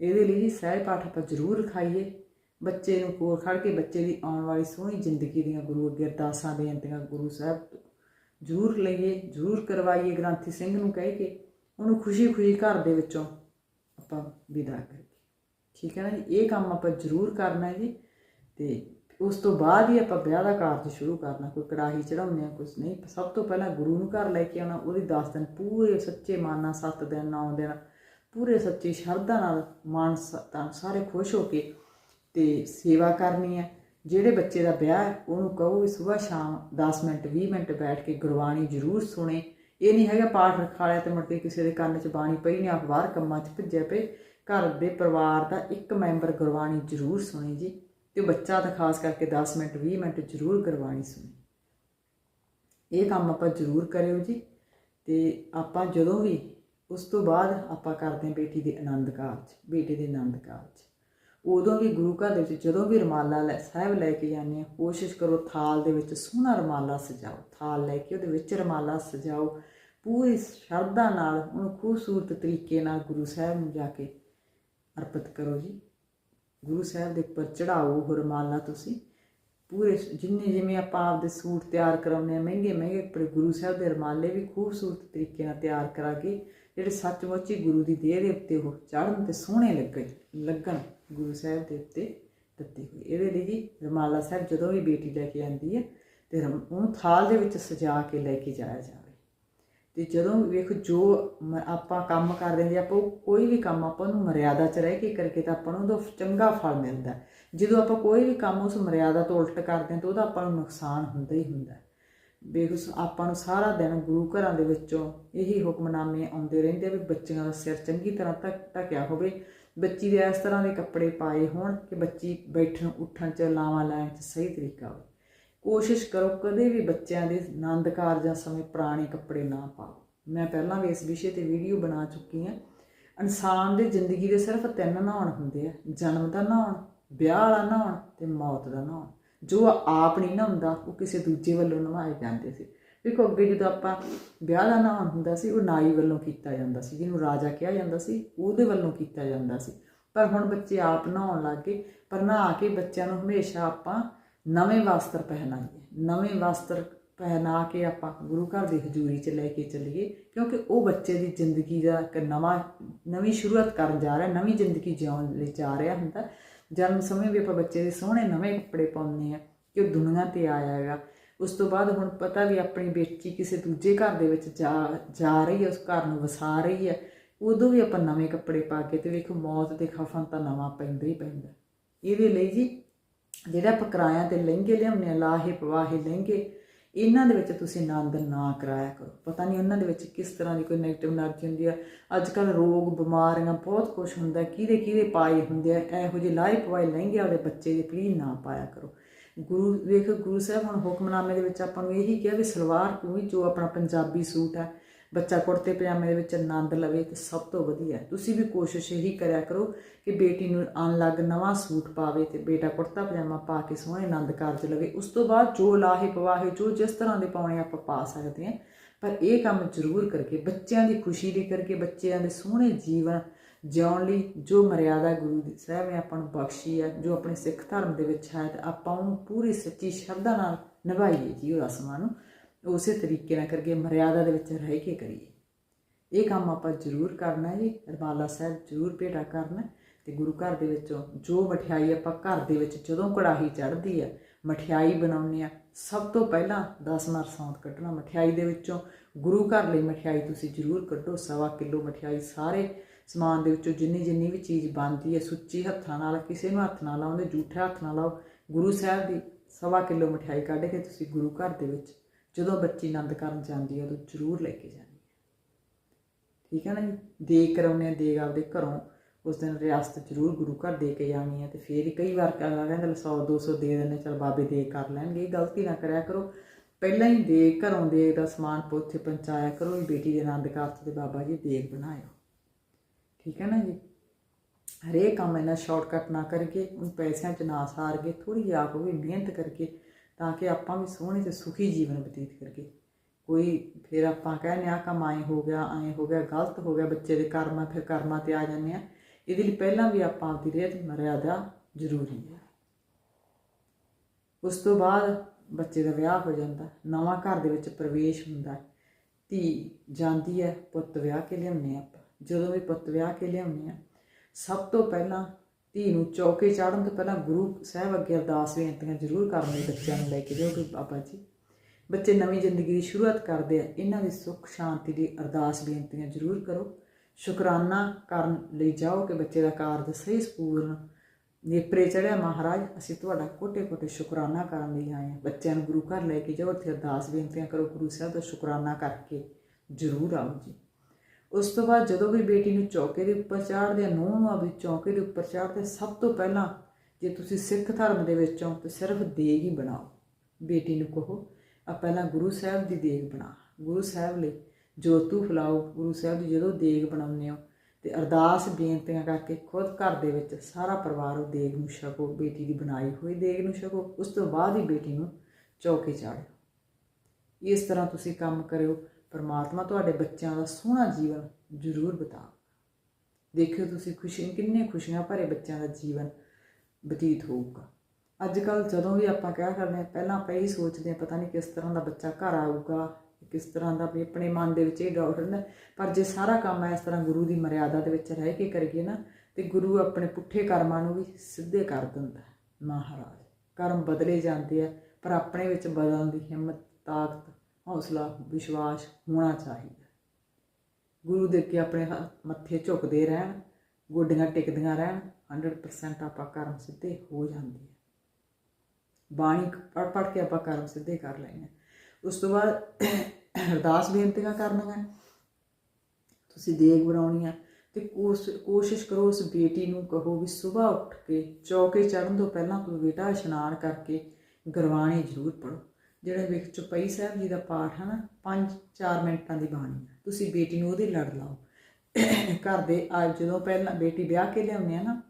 ਇਹਦੇ ਲਈ ਜੀ ਸਹਿਜ ਪਾਠ ਆਪਾਂ ਜ਼ਰੂਰ ਖਾਈਏ ਬੱਚੇ ਨੂੰ ਕੋਲ ਖੜ ਕੇ ਬੱਚੇ ਦੀ ਆਉਣ ਵਾਲੀ ਸੋਹਣੀ ਜ਼ਿੰਦਗੀ ਦੀਆਂ ਗੁਰੂ ਅੱਗੇ ਅਰਦਾਸਾਂ, ਬੇਨਤੀਆਂ ਗੁਰੂ ਸਾਹਿਬ ਤੋਂ ਜ਼ਰੂਰ ਲਈਏ, ਜ਼ਰੂਰ ਕਰਵਾਈਏ, ਗ੍ਰੰਥੀ ਸਿੰਘ ਨੂੰ ਕਹਿ ਕੇ ਉਹਨੂੰ ਖੁਸ਼ੀ-ਖੁਸ਼ੀ ਘਰ ਦੇ ਵਿੱਚੋਂ ਆਪਾਂ ਵਿਦਾ ਕਰੀਏ। ਠੀਕ ਹੈ ਨਾ ਜੀ? ਇਹ ਕੰਮ ਆਪਾਂ ਜ਼ਰੂਰ ਕਰਨਾ ਹੈ ਜੀ। ਤੇ ਉਸ ਤੋਂ ਬਾਅਦ ਹੀ ਆਪਾਂ ਵਿਆਹ ਦਾ ਕਾਰਜ ਸ਼ੁਰੂ ਕਰਨਾ। ਕੋਈ ਕੜਾਹੀ ਚੜਾਉਂਦੇ ਆ ਕੁਝ ਨਹੀਂ। ਸਭ ਤੋਂ ਪਹਿਲਾਂ ਗੁਰੂ ਨੂੰ ਘਰ ਲੈ ਕੇ ਆਉਣਾ। ਉਹਦੀ 10 ਦਿਨ ਪੂਰੇ ਸੱਚੇ ਮਨ ਨਾਲ 7 ਦਿਨ 9 ਦਿਨ, ਪੂਰੇ ਸੱਚੀ ਸ਼ਰਧਾ ਨਾਲ ਮਨ ਤਾਂ ਸਾਰੇ ਖੁਸ਼ ਹੋ ਕੇ ਤੇ ਸੇਵਾ ਕਰਨੀ ਹੈ। ਜਿਹੜੇ ਬੱਚੇ ਦਾ ਵਿਆਹ ਹੈ, ਉਹਨੂੰ ਕਹੋ ਵੀ ਸਵੇਰ ਸ਼ਾਮ 10 ਮਿੰਟ 20 ਮਿੰਟ ਬੈਠ ਕੇ ਗੁਰਬਾਣੀ ਜ਼ਰੂਰ ਸੁਣੇ। ਇਹ ਨਹੀਂ ਹੈਗਾ ਪਾਠ ਰਖਾ ਲਿਆ ਤੇ ਮੁੜ ਕੇ ਕਿਸੇ ਦੇ ਕੰਨ 'ਚ ਬਾਣੀ ਪਈ ਨੇ ਆਪ ਬਾਹਰ ਕੰਮਾਂ 'ਚ ਭਿੱਜੇ ਪਏ। ਘਰ ਦੇ ਪਰਿਵਾਰ ਦਾ ਇੱਕ ਮੈਂਬਰ ਗੁਰਬਾਣੀ ਜ਼ਰੂਰ ਸੁਣੇ ਜੀ ਤੇ ਬੱਚਾ ਤਾਂ ਖਾਸ ਕਰਕੇ 10 ਮਿੰਟ 20 ਮਿੰਟ ਜ਼ਰੂਰ ਗੁਰਬਾਣੀ ਸੁਣੇ। ਇਹ ਕੰਮ ਆਪਾਂ ਜ਼ਰੂਰ ਕਰਿਓ ਜੀ ਤੇ ਆਪਾਂ ਜਦੋਂ ਵੀ ਉਸ ਤੋਂ ਬਾਅਦ ਆਪਾਂ ਕਰਦੇ ਹਾਂ ਬੇਟੀ ਦੇ ਆਨੰਦ ਕਾਰਜ, ਬੇਟੇ ਦੇ ਆਨੰਦ ਕਾਰਜ। ਉਦੋਂ ਵੀ ਗੁਰੂ ਘਰ ਦੇ ਵਿੱਚ ਜਦੋਂ ਵੀ ਰਮਾਲਾ ਲੈ, ਸਾਹਿਬ ਲੈ ਕੇ ਜਾਂਦੇ ਆ ਕੋਸ਼ਿਸ਼ ਕਰੋ ਥਾਲ ਦੇ ਵਿੱਚ ਸੋਹਣਾ ਰਮਾਲਾ ਸਜਾਓ, ਥਾਲ ਲੈ ਕੇ ਉਹਦੇ ਵਿੱਚ ਰਮਾਲਾ ਸਜਾਓ। ਪੂਰੀ ਸ਼ਰਧਾ ਨਾਲ, ਉਹਨੂੰ ਖੂਬਸੂਰਤ ਤਰੀਕੇ ਨਾਲ ਗੁਰੂ ਸਾਹਿਬ ਨੂੰ ਜਾ ਕੇ ਅਰਪਿਤ ਕਰੋ ਜੀ। ਗੁਰੂ ਸਾਹਿਬ ਦੇ ਉੱਪਰ ਚੜਾਓ ਉਹ ਰਮਾਲਾ ਤੁਸੀਂ। ਪੂਰੇ ਜਿੰਨੇ ਜਿਵੇਂ ਆਪਾਂ ਆਪਦੇ ਸੂਟ ਤਿਆਰ ਕਰਾਉਂਦੇ ਆ ਮਹਿੰਗੇ ਮਹਿੰਗੇ ਕੱਪੜੇ ਗੁਰੂ ਸਾਹਿਬ ਦੇ ਰਮਾਲੇ ਵੀ ਖੂਬਸੂਰਤ ਤਰੀਕੇ ਨਾਲ ਤਿਆਰ ਕਰਾ ਕੇ, ਜਿਹੜੇ ਸੱਚਮੁੱਚ ਹੀ ਗੁਰੂ ਦੀ ਦੇਹ ਦੇ ਉੱਤੇ ਉਹ ਚੜ੍ਹਨ ਤੇ ਸੋਹਣੇ ਲੱਗਣ ਲੱਗਣ ਗੁਰੂ ਸਾਹਿਬ ਦੇ ਉੱਤੇ ਦਿੱਤੇ ਹੋਏ। ਇਹਦੇ ਲਈ ਜੀ ਰਮਾਲਾ ਸਾਹਿਬ ਜਦੋਂ ਵੀ ਬੇਟੀ ਲੈ ਕੇ ਆਉਂਦੀ ਹੈ, ਤੇ ਰਮ- ਉਹਨੂੰ ਥਾਲ ਦੇ ਵਿੱਚ ਸਜਾ ਕੇ ਲੈ ਕੇ ਜਾਇਆ ਜਾਵੇ। ਤੇ ਜਦੋਂ ਵੇਖ ਜੋ ਆਪਾਂ ਕੰਮ ਕਰਦੇ ਹਾਂ ਜੇ ਆਪਾਂ ਉਹ ਕੋਈ ਵੀ ਕੰਮ ਆਪਾਂ ਨੂੰ ਮਰਿਆਦਾ 'ਚ ਰਹਿ ਕੇ ਕਰਕੇ ਤਾਂ ਆਪਾਂ ਨੂੰ ਉਹਦਾ ਚੰਗਾ ਫਲ ਮਿਲਦਾ ਜਦੋਂ ਆਪਾਂ ਕੋਈ ਵੀ ਕੰਮ ਉਸ ਮਰਿਆਦਾ ਤੋਂ ਉਲਟ ਕਰਦੇ ਹਾਂ ਤਾਂ ਉਹਦਾ ਆਪਾਂ ਨੂੰ ਨੁਕਸਾਨ ਹੁੰਦਾ ਹੀ ਹੁੰਦਾ ਵੇਖ ਸ- ਆਪਾਂ ਨੂੰ ਸਾਰਾ ਦਿਨ ਗੁਰੂ ਘਰਾਂ ਦੇ ਵਿੱਚੋਂ ਇਹੀ ਹੁਕਮਨਾਮੇ ਆਉਂਦੇ ਰਹਿੰਦੇ ਵੀ ਬੱਚਿਆਂ ਦਾ ਸਿਰ ਚੰਗੀ ਤਰ੍ਹਾਂ ਢੱਕ, ਢੱਕਿਆ ਹੋਵੇ। ਬੱਚੀ ਦੇ ਇਸ ਤਰ੍ਹਾਂ ਦੇ ਕੱਪੜੇ ਪਾਏ ਹੋਣ ਕਿ ਬੱਚੀ ਬੈਠਣ, ਉੱਠਣ ਚ, ਲਾਵਾਂ ਲੈਣ ਚ ਸਹੀ ਤਰੀਕਾ ਹੋਵੇ। ਕੋਸ਼ਿਸ਼ ਕਰੋ ਕਦੇ ਵੀ ਬੱਚਿਆਂ ਦੇ ਆਨੰਦ ਕਾਰਜਾਂ ਸਮੇਂ ਪੁਰਾਣੇ ਕੱਪੜੇ ਨਾ ਪਾਓ। ਮੈਂ ਪਹਿਲਾਂ ਵੀ ਇਸ ਵਿਸ਼ੇ ਤੇ ਵੀਡੀਓ ਬਣਾ ਚੁੱਕੀ ਹਾਂ। ਇਨਸਾਨ ਦੀ ਜ਼ਿੰਦਗੀ ਦੇ ਸਿਰਫ ਤਿੰਨ ਨਹਾਉਣ ਹੁੰਦੇ ਆ। ਜਨਮ ਦਾ ਨਹਾਉਣ, ਵਿਆਹ ਵਾਲਾ ਨਹਾਉਣ ਤੇ ਮੌਤ ਦਾ ਨਹਾਉਣ। ਜੋ ਆਪ ਨਹੀਂ ਨਹਾਉਂਦਾ, ਉਹ ਕਿਸੇ ਦੂਜੇ ਵੱਲੋਂ ਨਹਾਏ ਜਾਂਦੇ ਸੀ। ਵੇਖੋ ਅੱਗੇ ਜਦੋਂ ਆਪਾਂ ਵਿਆਹ ਦਾ ਨਹਾਉਣ ਹੁੰਦਾ ਸੀ, ਉਹ ਨਾਈ ਵੱਲੋਂ ਕੀਤਾ ਜਾਂਦਾ ਸੀ, ਜਿਹਨੂੰ ਰਾਜਾ ਕਿਹਾ ਜਾਂਦਾ ਸੀ, ਉਹਦੇ ਵੱਲੋਂ ਕੀਤਾ ਜਾਂਦਾ ਸੀ। ਪਰ ਹੁਣ ਬੱਚੇ ਆਪ ਨਹਾਉਣ ਲੱਗ ਗਏ। ਪਰ ਨਹਾ ਕੇ ਬੱਚਿਆਂ ਨੂੰ ਹਮੇਸ਼ਾ ਆਪਾਂ ਨਵੇਂ ਵਸਤਰ ਪਹਿਨਾਈਏ। ਨਵੇਂ ਵਸਤਰ ਪਹਿਨਾ ਕੇ ਆਪਾਂ ਗੁਰੂ ਘਰ ਦੀ ਹਜ਼ੂਰੀ 'ਚ ਲੈ ਕੇ ਚੱਲੀਏ, ਕਿਉਂਕਿ ਉਹ ਬੱਚੇ ਦੀ ਜ਼ਿੰਦਗੀ ਦਾ ਇੱਕ ਨਵਾਂ, ਨਵੀਂ ਸ਼ੁਰੂਆਤ ਕਰਨ ਜਾ ਰਿਹਾ, ਨਵੀਂ ਜ਼ਿੰਦਗੀ ਜਿਉਣ ਲਈ ਜਾ ਰਿਹਾ ਹੁੰਦਾ। ਜਨਮ ਸਮੇਂ ਵੀ ਆਪਾਂ ਬੱਚੇ ਦੇ ਸੋਹਣੇ ਨਵੇਂ ਕੱਪੜੇ ਪਾਉਂਦੇ ਆ ਕਿ ਉਹ ਦੁਨੀਆ ਤੇ ਆਇਆ ਹੈਗਾ। ਉਸ ਤੋਂ ਬਾਅਦ ਹੁਣ ਪਤਾ ਵੀ ਆਪਣੀ ਬੇਟੀ ਕਿਸੇ ਦੂਜੇ ਘਰ ਦੇ ਵਿੱਚ ਜਾ ਜਾ ਰਹੀ ਹੈ, ਉਸ ਘਰ ਨੂੰ ਵਸਾ ਰਹੀ ਹੈ। ਉਦੋਂ ਵੀ ਆਪਾਂ ਨਵੇਂ ਕੱਪੜੇ ਪਾ ਕੇ ਤੇ ਵੇਖੋ ਮੌਤ ਦੇ ਖਫਨ ਤਾਂ ਨਵਾਂ ਪੈਂਦਾ ਹੀ ਪੈਂਦਾ। ਇਹਦੇ ਲਈ ਜੀ ਜਿਹੜਾ ਆਪਾਂ ਕਿਰਾਇਆਂ ਤੇ ਲਹਿੰਗੇ ਲਿਆਉਂਦੇ ਆ ਲਾਹੇ ਪਵਾਹੇ ਲਹਿੰਗੇ, ਇਹਨਾਂ ਦੇ ਵਿੱਚ ਤੁਸੀਂ ਆਨੰਦ ਨਾ ਕਰਾਇਆ ਕਰੋ। ਪਤਾ ਨਹੀਂ ਉਹਨਾਂ ਦੇ ਵਿੱਚ ਕਿਸ ਤਰ੍ਹਾਂ ਦੀ ਕੋਈ ਨੈਗੇਟਿਵ એનર્ਜੀ ਹੁੰਦੀ ਆ। ਅੱਜ ਕੱਲ ਰੋਗ, ਬਿਮਾਰੀਆਂ, ਬਹੁਤ ਕੁਝ ਹੁੰਦਾ, ਕਿਹਦੇ ਕਿਹਦੇ ਪਾਏ ਹੁੰਦੇ ਆ, ਇਹੋ ਜਿਹੇ ਲਾਹੇ ਪਵਾਏ ਲਹਿੰਗੇ ਵਾਲੇ ਬੱਚੇ ਦੇ ਪਲੀ ਨਾ ਪਾਇਆ ਕਰੋ। ਗੁਰੂ, ਵੇਖ ਗੁਰੂ ਸਾਹਿਬ ਹੁਣ ਹੁਕਮਨਾਮੇ ਦੇ ਵਿੱਚ ਆਪਾਂ ਨੂੰ ਇਹੀ ਕਿਹਾ ਵੀ ਸਲਵਾਰ ਕੋਈ ਜੋ ਆਪਣਾ ਪੰਜਾਬੀ ਸੂਟ ਹੈ ਬੱਚਾ ਕੁੜਤੇ ਪਜਾਮੇ ਦੇ ਵਿੱਚ ਆਨੰਦ ਲਵੇ ਤੇ ਸਭ ਤੋਂ ਵਧੀਆ ਤੁਸੀਂ ਵੀ ਕੋਸ਼ਿਸ਼ ਇਹੀ ਕਰਿਆ ਕਰੋ ਕਿ ਬੇਟੀ ਨੂੰ ਅਨਲੱਗ ਨਵਾਂ ਸੂਟ ਪਾਵੇ ਤੇ ਬੇਟਾ ਕੁੜਤਾ ਪਜਾਮਾ ਪਾ ਕੇ ਸੋਹਣੇ ਆਨੰਦ ਕਾਰਜ ਲਵੇ। ਉਸ ਤੋਂ ਬਾਅਦ ਜੋ ਲਾਹੇ ਪਵਾਹੇ, ਜੋ ਜਿਸ ਤਰ੍ਹਾਂ ਦੇ ਪਾਉਣੇ ਆਪਾਂ ਪਾ ਸਕਦੇ ਹਾਂ। ਪਰ ਇਹ ਕੰਮ ਜ਼ਰੂਰ ਕਰਕੇ, ਬੱਚਿਆਂ ਦੀ ਖੁਸ਼ੀ ਲਈ ਕਰਕੇ, ਬੱਚਿਆਂ ਦੇ ਸੋਹਣੇ ਜੀਵਨ ਜਿਉਣ ਲਈ ਜੋ ਮਰਿਆਦਾ ਗੁਰੂ ਸਾਹਿਬ ਨੇ ਆਪਾਂ ਨੂੰ ਬਖਸ਼ੀ ਹੈ ਜੋ ਆਪਣੇ ਸਿੱਖ ਧਰਮ ਦੇ ਵਿੱਚ ਹੈ, ਤੇ ਆਪਾਂ ਉਹਨੂੰ ਪੂਰੀ ਸੱਚੀ ਸ਼ਰਧਾ ਨਾਲ ਨਿਭਾਈਏ ਜੀ ਉਹ ਰਸਮਾਂ ਨੂੰ। ਉਸੇ ਤਰੀਕੇ ਨਾਲ ਕਰਕੇ ਮਰਿਆਦਾ ਦੇ ਵਿੱਚ ਰਹਿ ਕੇ ਕਰੀਏ। ਇਹ ਕੰਮ ਆਪਾਂ ਜ਼ਰੂਰ ਕਰਨਾ ਜੀ ਰਮਾਲਾ ਸਾਹਿਬ ਜ਼ਰੂਰ ਭੇਟਾ ਕਰਨਾ ਹੈ ਤੇ ਗੁਰੂ ਘਰ ਦੇ ਵਿੱਚੋਂ ਜੋ ਮਠਿਆਈ ਆਪਾਂ ਘਰ ਦੇ ਵਿੱਚ ਜਦੋਂ ਕੜਾਹੀ ਚੜ੍ਹਦੀ ਆ, ਮਠਿਆਈ ਬਣਾਉਂਦੇ ਆ, ਸਭ ਤੋਂ ਪਹਿਲਾਂ 10 ਮਰ ਸੌਂਤ ਕੱਢਣਾ। ਮਠਿਆਈ ਦੇ ਵਿੱਚੋਂ ਗੁਰੂ ਘਰ ਲਈ ਮਠਿਆਈ ਤੁਸੀਂ ਜ਼ਰੂਰ ਕੱਢੋ, ਸਵਾ ਕਿਲੋ ਮਠਿਆਈ ਸਾਰੇ ਸਮਾਨ ਦੇ ਵਿੱਚੋਂ ਜਿੰਨੀ ਜਿੰਨੀ ਵੀ ਚੀਜ਼ ਬਣਦੀ ਹੈ ਸੁੱਚੀ ਹੱਥਾਂ ਨਾਲ, ਕਿਸੇ ਨੂੰ ਹੱਥ ਨਾਲ ਲਾਉਂਦੇ ਜੂਠੇ ਹੱਥ ਨਾਲ ਲਾਓ, ਗੁਰੂ ਸਾਹਿਬ ਦੀ ਸਵਾ ਕਿਲੋ ਮਠਿਆਈ ਕੱਢ ਕੇ ਤੁਸੀਂ ਗੁਰੂ ਘਰ ਦੇ ਵਿੱਚ ਜਦੋਂ ਬੱਚੀ ਆਨੰਦ ਕਰਨ ਜਾਂਦੀ ਹੈ ਉਦੋਂ ਜ਼ਰੂਰ ਲੈ ਕੇ ਜਾਣੀ ਹੈ ਠੀਕ ਹੈ ਨਾ ਜੀ? ਦੇਗ ਕਰਾਉਂਦੇ ਆ ਦੇਗ ਆਪਦੇ ਘਰੋਂ। ਉਸ ਦਿਨ ਰਿਆਸਤ ਜ਼ਰੂਰ ਗੁਰੂ ਘਰ ਦੇ ਕੇ ਜਾਣੀ ਹੈ ਤੇ ਫੇਰ ਹੀ ਕਈ ਵਾਰ ਕਹਿੰਦਾ ਕਹਿੰਦਾ 100 200 ਦੇ ਦਿੰਦੇ, ਚਲ ਬਾਬੇ ਦੇ ਕਰ ਲੈਣਗੇ, ਇਹ ਗਲਤੀ ਨਾ ਕਰਿਆ ਕਰੋ। ਪਹਿਲਾਂ ਹੀ ਦੇ ਘਰੋਂ ਦੇ ਦਾ ਸਮਾਨ ਪੋਥੇ ਪਹੁੰਚਾਇਆ ਕਰੋ, ਵੀ ਬੇਟੀ ਦੇ ਆਨੰਦ ਕਾਰਜ ਤੇ ਬਾਬਾ ਜੀ ਦੇਗ ਬਣਾਇਓ। ਠੀਕ ਹੈ ਨਾ ਜੀ? ਹਰੇਕ ਕੰਮ ਇਹਨਾਂ ਸ਼ਾਰਟਕਟ ਨਾ ਕਰਕੇ ਉਹ ਪੈਸਿਆਂ 'ਚ ਨਾ ਸਾਰ ਕੇ ਥੋੜੀ ਜਿਹੀ ਆਪ ਵੀ ਮਿਹਨਤ ਕਰਕੇ ਤਾਂ ਕਿ ਆਪਾਂ ਵੀ ਸੋਹਣੇ ਤੇ ਸੁਖੀ ਜੀਵਨ ਬਤੀਤ ਕਰਕੇ ਕੋਈ ਫਿਰ ਆਪਾਂ ਕਹਿੰਦੇ ਆ ਕੰਮ ਆਏ ਹੋ ਗਿਆ, ਆਏ ਹੋ ਗਿਆ, ਗਲਤ ਹੋ ਗਿਆ, ਬੱਚੇ ਦੇ ਕਰਮਾਂ, ਫਿਰ ਕਰਮਾਂ ਤੇ ਆ ਜਾਂਦੇ ਆ ਇਹਦੇ ਲਈ ਪਹਿਲਾਂ ਵੀ ਆਪਾਂ ਆਪਦੀ ਰਹਿਤ ਮਰਿਆਦਾ ਜ਼ਰੂਰੀ ਹੈ। ਉਸ ਤੋਂ ਬਾਅਦ ਬੱਚੇ ਦਾ ਵਿਆਹ ਹੋ ਜਾਂਦਾ, ਨਵਾਂ ਘਰ ਦੇ ਵਿੱਚ ਪ੍ਰਵੇਸ਼ ਹੁੰਦਾ ਧੀ ਜਾਂਦੀ ਹੈ, ਪੁੱਤ ਵਿਆਹ ਕੇ ਲਿਆਉਂਦੇ ਆ ਆਪਾਂ। ਜਦੋਂ ਵੀ ਪੁੱਤ ਵਿਆਹ ਕੇ ਲਿਆਉਂਦੇ ਆ ਸਭ ਤੋਂ ਪਹਿਲਾਂ ਧੀ ਨੂੰ ਚੌਕੇ ਚਾੜਨ ਤੋਂ ਪਹਿਲਾਂ ਗੁਰੂ ਸਾਹਿਬ ਅੱਗੇ ਅਰਦਾਸ ਬੇਨਤੀਆਂ ਜ਼ਰੂਰ ਕਰਨੀ ਬੱਚਿਆਂ ਨੂੰ ਲੈ ਕੇ ਜਾਓ ਕਿ ਬਾਬਾ ਜੀ। ਬੱਚੇ ਨਵੀਂ ਜ਼ਿੰਦਗੀ ਦੀ ਸ਼ੁਰੂਆਤ ਕਰਦੇ ਆ, ਇਹਨਾਂ ਦੀ ਸੁੱਖ ਸ਼ਾਂਤੀ ਦੀ ਅਰਦਾਸ ਬੇਨਤੀਆਂ ਜ਼ਰੂਰ ਕਰੋ। ਸ਼ੁਕਰਾਨਾ ਕਰਨ ਲਈ ਜਾਓ ਕਿ ਬੱਚੇ ਦਾ ਕਾਰਜ ਸਹੀ ਸਪੂਰਨ ਨੇਪਰੇ ਚੜਿਆ ਮਹਾਰਾਜ, ਅਸੀਂ ਤੁਹਾਡਾ ਕੋਟੇ ਕੋਟੇ ਸ਼ੁਕਰਾਨਾ ਕਰਨ ਲਈ ਆਏ ਹਾਂ। ਬੱਚਿਆਂ ਨੂੰ ਗੁਰੂ ਘਰ ਲੈ ਕੇ ਜਾਓ ਉੱਥੇ ਅਰਦਾਸ ਬੇਨਤੀਆਂ ਕਰੋ, ਗੁਰੂ ਸਾਹਿਬ ਦਾ ਸ਼ੁਕਰਾਨਾ ਕਰਕੇ ਜ਼ਰੂਰ ਆਓ ਜੀ। ਉਸ ਤੋਂ ਬਾਅਦ ਜਦੋਂ ਵੀ ਬੇਟੀ ਨੂੰ ਚੌਕੇ ਦੇ ਉੱਪਰ ਚਾੜਦੇ ਆ, ਨੂੰਹਾਂ ਵੀ ਚੌਕੇ ਦੇ ਉੱਪਰ ਚਾੜਦੇ ਸਭ ਤੋਂ ਪਹਿਲਾਂ ਜੇ ਤੁਸੀਂ ਸਿੱਖ ਧਰਮ ਦੇ ਵਿੱਚੋਂ ਤਾਂ ਸਿਰਫ ਦੇਗ ਹੀ ਬਣਾਓ। ਬੇਟੀ ਨੂੰ ਕਹੋ, ਆ ਪਹਿਲਾਂ ਗੁਰੂ ਸਾਹਿਬ ਦੀ ਦੇਗ ਬਣਾ। ਗੁਰੂ ਸਾਹਿਬ ਲਈ ਜੋਤੂ ਫਲਾਓ। ਗੁਰੂ ਸਾਹਿਬ ਦੀ ਜਦੋਂ ਦੇਗ ਬਣਾਉਂਦੇ ਹੋ, ਤੇ ਅਰਦਾਸ ਬੇਨਤੀਆਂ ਕਰਕੇ ਖੁਦ ਘਰ ਦੇ ਵਿੱਚ ਸਾਰਾ ਪਰਿਵਾਰ ਉਹ ਦੇਗ ਨੂੰ ਛਕੋ, ਬੇਟੀ ਦੀ ਬਣਾਈ ਹੋਈ ਦੇਗ ਨੂੰ ਛਕੋ, ਉਸ ਤੋਂ ਬਾਅਦ ਹੀ ਬੇਟੀ ਨੂੰ ਚੌਕੇ ਚਾੜਿਓ। ਇਸ ਤਰ੍ਹਾਂ ਤੁਸੀਂ ਕੰਮ ਕਰਿਓ। ਪਰਮਾਤਮਾ ਤੁਹਾਡੇ ਬੱਚਿਆਂ ਦਾ ਸੋਹਣਾ ਜੀਵਨ ਜ਼ਰੂਰ ਬਤਾ। ਦੇਖਿਓ ਤੁਸੀਂ ਖੁਸ਼ੀ, ਕਿੰਨੇ ਖੁਸ਼ੀਆਂ ਭਰੇ ਬੱਚਿਆਂ ਦਾ ਜੀਵਨ ਬਤੀਤ ਹੋਊਗਾ। ਅੱਜ ਕੱਲ ਜਦੋਂ ਵੀ ਆਪਾਂ ਕਹਿ ਕਰਦੇ ਹਾਂ, ਪਹਿਲਾਂ ਆਪਾਂ ਇਹ ਸੋਚਦੇ ਹਾਂ, ਪਤਾ ਨਹੀਂ ਕਿਸ ਤਰ੍ਹਾਂ ਦਾ ਬੱਚਾ ਘਰ ਆਊਗਾ, ਕਿਸ ਤਰ੍ਹਾਂ ਦਾ ਵੀ ਆਪਣੇ ਮਨ ਦੇ ਵਿੱਚ ਇਹ ਡਾਊਟ ਰਹਿੰਦਾ ਪਰ ਜੇ ਸਾਰਾ ਕੰਮ ਇਸ ਤਰ੍ਹਾਂ ਗੁਰੂ ਦੀ ਮਰਿਆਦਾ ਦੇ ਵਿੱਚ ਰਹਿ ਕੇ ਕਰੀਏ ਨਾ, ਤੇ ਗੁਰੂ ਆਪਣੇ ਪੁੱਠੇ ਕਰਮਾਂ ਨੂੰ ਵੀ ਸਿੱਧੇ ਕਰ ਦਿੰਦਾ ਮਹਾਰਾਜ। ਕਰਮ ਬਦਲੇ ਜਾਂਦੇ ਆ, ਪਰ ਆਪਣੇ ਵਿੱਚ ਬਦਲਣ ਦੀ ਹਿੰਮਤ, ਤਾਕਤ ਹੌਸਲਾ, ਵਿਸ਼ਵਾਸ ਹੋਣਾ ਚਾਹੀਦਾ। ਗੁਰੂ ਦੇ ਕੇ ਆਪਣੇ ਮੱਥੇ ਝੁਕਦੇ ਰਹਿਣ, ਗੋਡੀਆਂ ਟਿਕਦੀਆਂ ਰਹਿਣ 100% ਆਪਾਂ ਕਰਮ ਸਿੱਧੇ ਹੋ ਜਾਂਦੇ ਆ। ਬਾਣੀ ਪੜ ਪੜ ਕੇ ਆਪਾਂ ਕਰਮ ਸਿੱਧੇ ਕਰ ਲੈਣੇ ਆ। ਉਸ ਤੋਂ ਬਾਅਦ ਅਰਦਾਸ ਬੇਨਤੀਆਂ ਕਰਨੀਆਂ। ਤੁਸੀਂ ਦੇਗ ਬਣਾਉਣੀ ਆ ਤੇ ਕੋਸ਼- ਕੋਸ਼ਿਸ਼ ਕਰੋ ਉਸ ਬੇਟੀ ਨੂੰ ਕਹੋ ਵੀ ਸਵੇਰ ਉੱਠ ਕੇ ਚੌਕੇ ਚੜਨ ਤੋਂ ਪਹਿਲਾਂ ਤੂੰ ਬੇਟਾ ਇਸ਼ਨਾਨ ਕਰਕੇ ਗੁਰਬਾਣੀ ਜ਼ਰੂਰ ਪੜੋ ਜਿਹੜਾ ਵਿੱਚ ਚੁਪਈ ਸਾਹਿਬ ਜੀ ਦਾ ਪਾਠ ਹੈ ਨਾ 5-4 ਮਿੰਟਾਂ ਦੀ ਬਾਣੀ। ਤੁਸੀਂ ਬੇਟੀ ਨੂੰ ਉਹਦੇ ਲੜ ਲਾਓ। ਘਰ ਦੇ ਅੱਜ ਜਦੋਂ ਪਹਿਲਾਂ ਬੇਟੀ ਵਿਆਹ ਕੇ ਲਿਆਉਂਦੇ ਆ ਨਾ,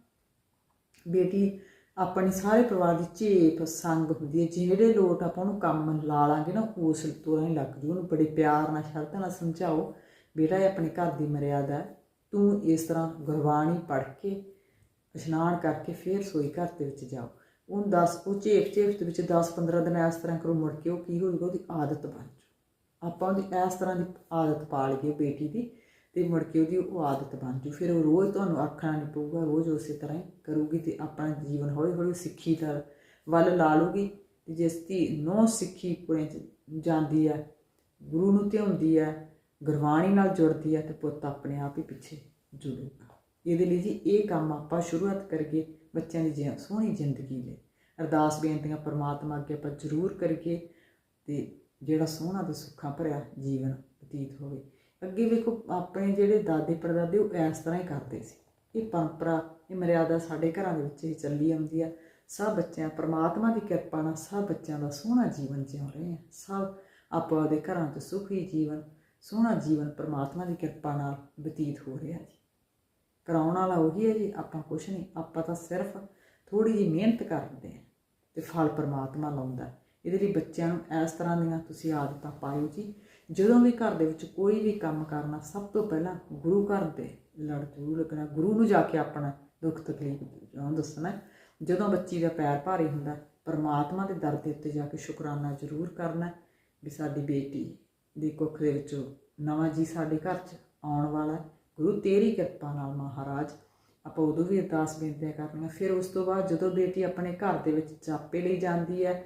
ਬੇਟੀ ਆਪਣੀ ਸਾਰੇ ਪਰਿਵਾਰ ਦੀ ਝੇਪ ਸੰਗ ਹੁੰਦੀ ਹੈ। ਜਿਹੜੇ ਲੋਟ ਆਪਾਂ ਉਹਨੂੰ ਕੰਮ ਲਾ ਲਾਂਗੇ ਨਾ ਉਸ ਤੋਂ ਲੱਗ ਜੂ ਉਹਨੂੰ ਬੜੇ ਪਿਆਰ ਨਾਲ, ਸ਼ਰਧਾ ਨਾਲ ਸਮਝਾਓ, ਬੇਟਾ, ਇਹ ਆਪਣੇ ਘਰ ਦੀ ਮਰਿਆਦਾ ਤੂੰ ਇਸ ਤਰ੍ਹਾਂ ਗੁਰਬਾਣੀ ਪੜ੍ਹ ਕੇ, ਇਸ਼ਨਾਨ ਕਰਕੇ ਫਿਰ ਸੋਈ ਘਰ ਦੇ ਵਿੱਚ ਜਾਓ। ਉਹ 10 ਉਹ ਝੇਪ ਝੇਪ ਦੇ ਵਿੱਚ 10 15 ਦਿਨ ਇਸ ਤਰ੍ਹਾਂ ਕਰੋ ਮੁੜ ਕੇ ਉਹ ਕੀ ਹੋਊਗਾ, ਉਹਦੀ ਆਦਤ ਬਣ ਜੂ ਆਪਾਂ ਉਹਦੀ ਇਸ ਤਰ੍ਹਾਂ ਦੀ ਆਦਤ ਪਾ ਲਈਏ ਬੇਟੀ ਦੀ ਤੇ ਮੁੜ ਕੇ ਉਹਦੀ ਉਹ ਆਦਤ ਬਣ ਜੂ ਫਿਰ ਉਹ ਰੋਜ਼ ਤੁਹਾਨੂੰ ਆਖਣਾ ਨਹੀਂ ਪਊਗਾ ਰੋਜ਼ ਉਸੇ ਤਰ੍ਹਾਂ ਹੀ ਕਰੂਗੀ ਤੇ ਆਪਣਾ ਜੀਵਨ ਹੌਲੀ ਹੌਲੀ ਸਿੱਖੀ ਦਾ ਵੱਲ ਲਾ ਲੂਗੀ ਤੇ ਜਿਸ ਦੀ ਨੋ ਸਿੱਖੀ ਪੁਰੇ ਜਾਂਦੀ ਹੈ, ਗੁਰੂ ਨੂੰ ਧਿਆਉਂਦੀ ਹੈ, ਗੁਰਬਾਣੀ ਨਾਲ ਜੁੜਦੀ ਹੈ ਤੇ ਪੁੱਤ ਆਪਣੇ ਆਪ ਹੀ ਪਿੱਛੇ ਜੁੜੂਗਾ। ਇਹਦੇ ਲਈ ਜੀ ਇਹ ਕੰਮ ਆਪਾਂ ਸ਼ੁਰੂਆਤ ਕਰਕੇ ਬੱਚਿਆਂ ਦੀ ਜਿ- ਸੋਹਣੀ ਜ਼ਿੰਦਗੀ ਲਈ ਅਰਦਾਸ ਬੇਨਤੀਆਂ ਪਰਮਾਤਮਾ ਅੱਗੇ ਆਪਾਂ ਜ਼ਰੂਰ ਕਰੀਏ ਤੇ ਜਿਹੜਾ ਸੋਹਣਾ ਤੇ ਸੁੱਖਾਂ ਭਰਿਆ ਜੀਵਨ ਬਤੀਤ ਹੋਵੇ। ਅੱਗੇ ਵੇਖੋ, ਆਪਣੇ ਜਿਹੜੇ ਦਾਦੇ ਪੜਦਾਦੇ ਉਹ ਇਸ ਤਰ੍ਹਾਂ ਹੀ ਕਰਦੇ ਸੀ। ਇਹ ਪਰੰਪਰਾ, ਇਹ ਮਰਿਆਦਾ ਸਾਡੇ ਘਰਾਂ ਦੇ ਵਿੱਚ ਹੀ ਚੱਲੀ ਆਉਂਦੀ ਆ। ਸਭ ਬੱਚਿਆਂ, ਪਰਮਾਤਮਾ ਦੀ ਕਿਰਪਾ ਨਾਲ ਸਭ ਬੱਚਿਆਂ ਦਾ ਸੋਹਣਾ ਜੀਵਨ ਜਿਉ ਰਹੇ ਆ ਸਭ ਆਪੋ ਦੇ ਘਰਾਂ 'ਚ ਸੁਖੀ ਜੀਵਨ, ਸੋਹਣਾ ਜੀਵਨ ਪਰਮਾਤਮਾ ਦੀ ਕਿਰਪਾ ਨਾਲ ਬਤੀਤ ਹੋ ਰਿਹਾ ਜੀ। ਕਰਾਉਣ ਵਾਲਾ ਉਹੀ ਹੈ ਜੀ, ਆਪਾਂ ਕੁਛ ਨਹੀਂ, ਆਪਾਂ ਤਾਂ ਸਿਰਫ ਥੋੜੀ ਜਿਹੀ ਮਿਹਨਤ ਕਰਦੇ ਆ ਤੇ ਫਲ ਪਰਮਾਤਮਾ ਲਾਉਂਦਾ ਇਹਦੇ ਲਈ ਬੱਚਿਆਂ ਨੂੰ ਇਸ ਤਰ੍ਹਾਂ ਦੀਆਂ ਤੁਸੀਂ ਆਦਤਾਂ ਪਾਇਓ ਜੀ, ਜਦੋਂ ਵੀ ਘਰ ਦੇ ਵਿੱਚ ਕੋਈ ਵੀ ਕੰਮ ਕਰਨਾ, ਸਭ ਤੋਂ ਪਹਿਲਾਂ ਗੁਰੂ ਘਰ ਦੇ ਲੜ ਜ਼ਰੂਰ ਲੱਗਣਾ, ਗੁਰੂ ਨੂੰ ਜਾ ਕੇ ਆਪਣਾ ਦੁੱਖ ਤਕਲੀਫ ਉਹਨੂੰ ਦੱਸਣਾ ਜਦੋਂ ਬੱਚੀ ਦਾ ਪੈਰ ਭਾਰੀ ਹੁੰਦਾ, ਪਰਮਾਤਮਾ ਦੇ ਦਰ ਦੇ ਉੱਤੇ ਜਾ ਕੇ ਸ਼ੁਕਰਾਨਾ ਜ਼ਰੂਰ ਕਰਨਾ ਵੀ ਸਾਡੀ ਬੇਟੀ ਦੀ ਕੁੱਖ ਦੇ ਵਿੱਚੋਂ ਨਵਾਂ ਜੀ ਸਾਡੇ ਘਰ 'ਚ ਆਉਣ ਵਾਲਾ ਗੁਰੂ ਤੇਰੀ ਕਿਰਪਾ ਨਾਲ ਮਹਾਰਾਜ, ਆਪਾਂ ਉਦੋਂ ਵੀ ਅਰਦਾਸ ਬੇਨਤੀਆਂ ਕਰਨੀਆਂ ਫਿਰ ਉਸ ਤੋਂ ਬਾਅਦ ਜਦੋਂ ਬੇਟੀ ਆਪਣੇ ਘਰ ਦੇ ਵਿੱਚ ਚਾਪੇ ਲਈ ਜਾਂਦੀ ਹੈ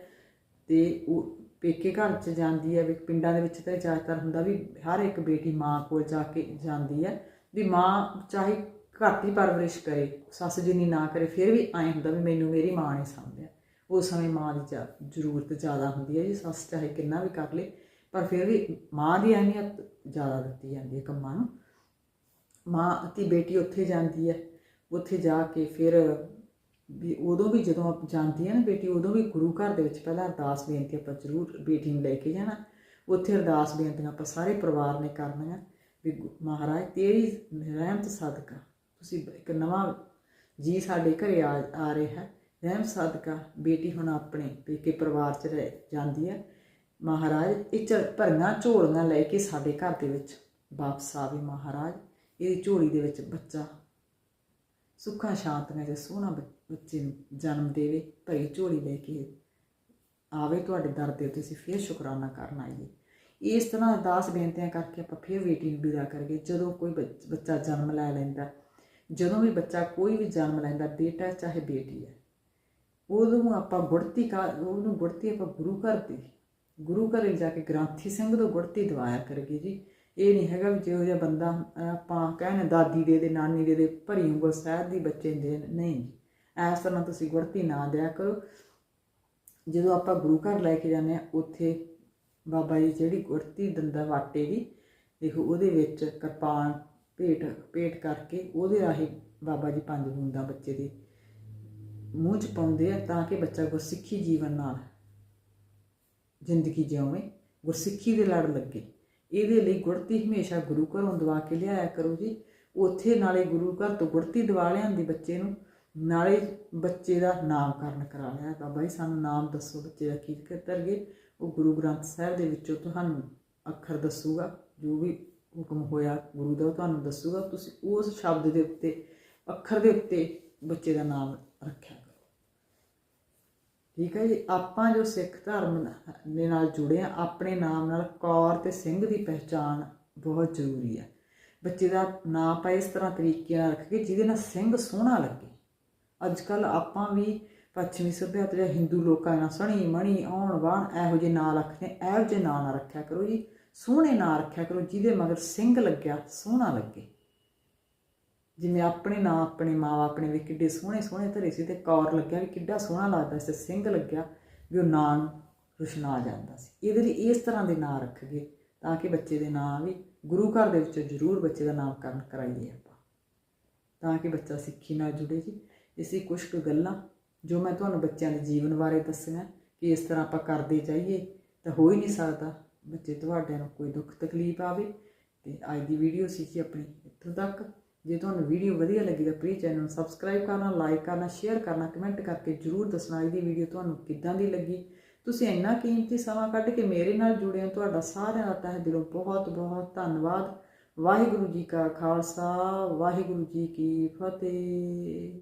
ਤੇ ਉਹ ਪੇਕੇ ਘਰ ਚ ਜਾਂਦੀ ਹੈ, ਵੀ ਪਿੰਡਾਂ ਦੇ ਵਿੱਚ ਤਾਂ ਜ਼ਿਆਦਾਤਰ ਹੁੰਦਾ ਵੀ ਹਰ ਇੱਕ ਬੇਟੀ ਮਾਂ ਕੋਲ ਜਾ ਕੇ ਜਾਂਦੀ ਹੈ, ਵੀ ਮਾਂ ਚਾਹੇ ਘਰ ਦੀ ਪਰਵਰਿਸ਼ ਕਰੇ, ਸੱਸ ਜਿੰਨੀ ਨਾ ਕਰੇ, ਫਿਰ ਵੀ ਐਂ ਹੁੰਦਾ ਵੀ ਮੈਨੂੰ ਮੇਰੀ ਮਾਂ ਨੇ ਸਮਝਿਆ ਉਸ ਸਮੇਂ ਮਾਂ ਦੀ ਜ਼ਿਆ- ਜ਼ਰੂਰਤ ਜ਼ਿਆਦਾ ਹੁੰਦੀ ਹੈ ਜੀ, ਸੱਸ ਚਾਹੇ ਕਿੰਨਾ ਵੀ ਕਰ ਲੇ, ਪਰ ਫਿਰ ਵੀ ਮਾਂ ਦੀ ਅਹਿਮੀਅਤ ਜ਼ਿਆਦਾ ਦਿੱਤੀ ਜਾਂਦੀ ਹੈ ਕੰਮਾਂ ਨੂੰ। ਮਾਂ ਅਤੇ ਬੇਟੀ ਉੱਥੇ ਜਾਂਦੀ ਹੈ, ਉੱਥੇ ਜਾ ਕੇ ਫਿਰ ਵੀ ਉਦੋਂ ਵੀ ਜਦੋਂ ਆਪ ਜਾਂਦੀ ਹੈ ਨਾ ਬੇਟੀ, ਉਦੋਂ ਵੀ ਗੁਰੂ ਘਰ ਦੇ ਵਿੱਚ ਪਹਿਲਾਂ ਅਰਦਾਸ ਬੇਨਤੀ ਆਪਾਂ ਜ਼ਰੂਰ ਬੇਟੀ ਨੂੰ ਲੈ ਕੇ ਜਾਣਾ। ਉੱਥੇ ਅਰਦਾਸ ਬੇਨਤੀਆਂ ਆਪਾਂ ਸਾਰੇ ਪਰਿਵਾਰ ਨੇ ਕਰਨੀਆਂ ਵੀ ਗੁ- ਮਹਾਰਾਜ ਤੇਰੀ ਰਹਿਮਤ ਸਦਕਾ। ਤੁਸੀਂ ਇੱਕ ਨਵਾਂ ਜੀ ਸਾਡੇ ਘਰੇ ਆ ਆ ਰਿਹਾ ਹੈ ਰਹਿਮ ਸਦਕਾ ਬੇਟੀ ਹੁਣ ਆਪਣੇ ਪੇਕੇ ਪਰਿਵਾਰ ਚ ਰਹਿ ਜਾਂਦੀ ਹੈ। ਮਹਾਰਾਜ ਇਹ ਚ ਭਰੀਆਂ ਝੋਲੀਆਂ ਲੈ ਕੇ ਸਾਡੇ ਘਰ ਦੇ ਵਿੱਚ ਵਾਪਸ ਆਵੇ ਮਹਾਰਾਜ। ਇਹਦੀ ਝੋਲੀ ਦੇ ਵਿੱਚ ਬੱਚਾ। ਸੁੱਖਾਂ ਸ਼ਾਂਤੀਆਂ ਦੇ ਸੋਹਣਾ ਬ- ਬੱਚੇ ਨੂੰ ਜਨਮ ਦੇਵੇ ਭਰੀ ਝੋਲੀ ਲੈ ਕੇ ਆਵੇ ਤੁਹਾਡੇ ਦਰ ਦੇ ਉੱਤੇ, ਅਸੀਂ ਫੇਰ ਸ਼ੁਕਰਾਨਾ ਕਰਨ ਆਈਏ। ਇਸ ਤਰ੍ਹਾਂ ਅਰਦਾਸ ਬੇਨਤੀਆਂ ਕਰਕੇ ਆਪਾਂ ਫੇਰ ਵੇਟਿੰਗ ਵਿਦਾ ਕਰਕੇ ਜਦੋਂ ਕੋਈ ਬੱਚ- ਬੱਚਾ ਜਨਮ ਲੈ ਲੈਂਦਾ, ਜਦੋਂ ਵੀ ਬੱਚਾ ਕੋਈ ਵੀ ਜਨਮ ਲੈਂਦਾ, ਬੇਟਾ ਚਾਹੇ ਬੇਟੀ ਹੈ, ਉਦੋਂ ਆਪਾਂ ਗੁੜਤੀ ਕਾ ਉਹਨੂੰ ਗੁੜਤੀ ਆਪਾਂ ਗੁਰੂ ਘਰ ਦੀ, ਗੁਰੂ ਘਰ ਜਾ ਕੇ ਗ੍ਰੰਥੀ ਸਿੰਘ ਤੋਂ ਗੁੜਤੀ ਦਵਾਇਆ ਕਰਗੇ ਜੀ। ਇਹ ਨਹੀਂ ਹੈਗਾ ਵੀ ਜਿਹੋ ਜਿਹਾ ਬੰਦਾ ਆਪਾਂ ਕਹਿੰਦੇ ਦਾਦੀ ਦੇ ਦੇ ਨਾਨੀ ਦੇ ਦੇ ਭਰੀ ਉਂਗਲ ਸਹਿਤ ਦੀ ਬੱਚੇ ਦੇ ਨਹੀਂ ਜੀ ਇਸ ਤਰ੍ਹਾਂ ਤੁਸੀਂ ਗੁੜਤੀ ਨਾ ਦਿਆ ਕਰੋ। ਜਦੋਂ ਆਪਾਂ ਗੁਰੂ ਘਰ ਲੈ ਕੇ ਜਾਂਦੇ ਆ, ਉੱਥੇ ਬਾਬਾ ਜੀ ਜਿਹੜੀ ਗੁੜਤੀ ਦਿੰਦਾ ਵਾਟੇ ਦੀ, ਦੇਖੋ ਉਹਦੇ ਵਿੱਚ ਕਿਰਪਾਨ, ਭੇਟ ਭੇਟ ਕਰਕੇ ਉਹਦੇ ਰਾਹੀਂ ਬਾਬਾ ਜੀ ਪੰਜ ਬੂੰਦਾਂ ਬੱਚੇ ਦੇ ਮੂੰਹ 'ਚ ਪਾਉਂਦੇ ਆ ਤਾਂ ਕਿ ਬੱਚਾ ਗੁਰਸਿੱਖੀ ਜੀਵਨ ਨਾਲ ਜ਼ਿੰਦਗੀ ਜਿਉਵੇਂ, ਗੁਰਸਿੱਖੀ ਦੇ ਲੜ ਲੱਗੇ। ਇਹਦੇ ਲਈ ਗੁੜਤੀ ਹਮੇਸ਼ਾ ਗੁਰੂ ਘਰੋਂ ਦਵਾ ਕੇ ਲਿਆਇਆ ਕਰੋ ਜੀ। ਉੱਥੇ ਨਾਲੇ ਗੁਰੂ ਘਰ ਤੋਂ ਗੁੜਤੀ ਦਵਾ ਲਿਆਂਦੀ ਬੱਚੇ ਨੂੰ। ਨਾਲੇ ਬੱਚੇ ਦਾ ਨਾਮਕਰਨ ਕਰਾ ਲਿਆ ਬਾਬਾ ਜੀ ਸਾਨੂੰ ਨਾਮ ਦੱਸੋ ਬੱਚੇ ਦਾ ਕੀ ਕਰਗੇ ਉਹ ਗੁਰੂ ਗ੍ਰੰਥ ਸਾਹਿਬ ਦੇ ਵਿੱਚੋਂ ਤੁਹਾਨੂੰ ਅੱਖਰ ਦੱਸੂਗਾ। ਜੋ ਵੀ ਹੁਕਮ ਹੋਇਆ ਗੁਰੂ ਦਾ ਉਹ ਤੁਹਾਨੂੰ ਦੱਸੂਗਾ। ਤੁਸੀਂ ਉਸ ਸ਼ਬਦ ਦੇ ਉੱਤੇ, ਅੱਖਰ ਦੇ ਉੱਤੇ ਬੱਚੇ ਦਾ ਨਾਮ ਰੱਖਿਆ। ਠੀਕ ਹੈ ਜੀ? ਆਪਾਂ ਜੋ ਸਿੱਖ ਧਰਮ ਦੇ ਨਾਲ ਜੁੜੇ ਆ ਆਪਣੇ ਨਾਮ ਨਾਲ ਕੌਰ ਤੇ ਸਿੰਘ ਦੀ ਪਹਿਚਾਣ ਬਹੁਤ ਜ਼ਰੂਰੀ ਹੈ। ਬੱਚੇ ਦਾ ਨਾਂ ਆਪਾਂ ਇਸ ਤਰ੍ਹਾਂ ਤਰੀਕੇ ਨਾਲ ਰੱਖੀਏ ਜਿਹਦੇ ਨਾਲ ਸਿੰਘ ਸੋਹਣਾ ਲੱਗੇ। ਅੱਜ ਕੱਲ ਆਪਾਂ ਵੀ ਪੱਛਮੀ ਸੱਭਿਅਤਾ ਜਾਂ ਹਿੰਦੂ ਲੋਕਾਂ ਨਾਲ ਸਣੀ ਮਣੀ ਆਉਣ ਵਾਣ ਇਹੋ ਜਿਹੇ ਨਾਂ ਰੱਖਦੇ ਇਹੋ ਜਿਹੇ ਨਾਂ ਨਾ ਰੱਖਿਆ ਕਰੋ ਜੀ। ਸੋਹਣੇ ਨਾਂ ਰੱਖਿਆ ਕਰੋ ਜਿਹਦੇ ਮਗਰ ਸਿੰਘ ਲੱਗਿਆ, ਸੋਹਣਾ ਲੱਗੇ। ਜਿਵੇਂ ਆਪਣੇ ਨਾਂ, ਆਪਣੇ ਮਾਂ ਨੇ ਵੀ ਕਿੱਡੇ ਸੋਹਣੇ ਸੋਹਣੇ ਧਰੇ ਸੀ ਤੇ ਕੌਰ ਲੱਗਿਆ ਵੀ ਕਿੱਡਾ ਸੋਹਣਾ ਲੱਗਦਾ ਸੀ ਸਿੰਘ ਲੱਗਿਆ ਵੀ ਉਹ ਨਾਂ ਨੂੰ ਰੁਸ਼ਨਾ ਜਾਂਦਾ ਸੀ। ਇਹਦੇ ਲਈ ਇਸ ਤਰ੍ਹਾਂ ਦੇ ਨਾਂ ਰੱਖ ਗਏ ਤਾਂ ਕਿ ਬੱਚੇ ਦੇ ਨਾਂ ਵੀ ਗੁਰੂ ਘਰ ਦੇ ਵਿੱਚ ਜ਼ਰੂਰ ਬੱਚੇ ਦਾ ਨਾਮਕਰਨ ਕਰਾਈਏ ਆਪਾਂ। ਤਾਂ ਕਿ ਬੱਚਾ ਸਿੱਖੀ ਨਾਲ ਜੁੜੇ ਜੀ। ਇਸੇ ਕੁਝ ਕੁ ਗੱਲਾਂ ਜੋ ਮੈਂ ਤੁਹਾਨੂੰ ਬੱਚਿਆਂ ਦੇ ਜੀਵਨ ਬਾਰੇ ਦੱਸੀਆਂ ਕਿ ਇਸ ਤਰ੍ਹਾਂ ਆਪਾਂ ਕਰਦੇ ਜਾਈਏ ਤਾਂ ਹੋ ਹੀ ਨਹੀਂ ਸਕਦਾ ਬੱਚੇ ਤੁਹਾਡਿਆਂ ਨੂੰ ਕੋਈ ਦੁੱਖ ਤਕਲੀਫ ਆਵੇ ਤੇ ਅੱਜ ਦੀ ਵੀਡੀਓ ਸੀ ਜੀ ਆਪਣੀ ਇੱਥੋਂ ਤੱਕ। ਜੇ ਤੁਹਾਨੂੰ ਵੀਡੀਓ ਵਧੀਆ ਲੱਗੀ ਤਾਂ ਪਲੀਜ਼ ਚੈਨਲ ਨੂੰ ਸਬਸਕ੍ਰਾਈਬ ਕਰਨਾ ਲਾਈਕ ਕਰਨਾ ਸ਼ੇਅਰ ਕਰਨਾ ਕਮੈਂਟ ਕਰਕੇ ਜਰੂਰ ਦੱਸਣਾ ਇਹਦੀ ਵੀਡੀਓ ਤੁਹਾਨੂੰ ਕਿੱਦਾਂ ਦੀ ਲੱਗੀ। ਤੁਸੀਂ ਇੰਨਾ ਕੀਮਤੀ ਸਮਾਂ ਕੱਢ ਕੇ ਮੇਰੇ ਨਾਲ ਜੁੜੇ ਹੋ, ਤੁਹਾਡਾ ਸਾਰਿਆਂ ਦਾ ਤਹਿ ਦਿਲੋਂ ਬਹੁਤ ਬਹੁਤ ਧੰਨਵਾਦ। ਵਾਹਿਗੁਰੂ ਜੀ ਕਾ ਖਾਲਸਾ, ਵਾਹਿਗੁਰੂ ਜੀ ਕੀ ਫਤਿਹ।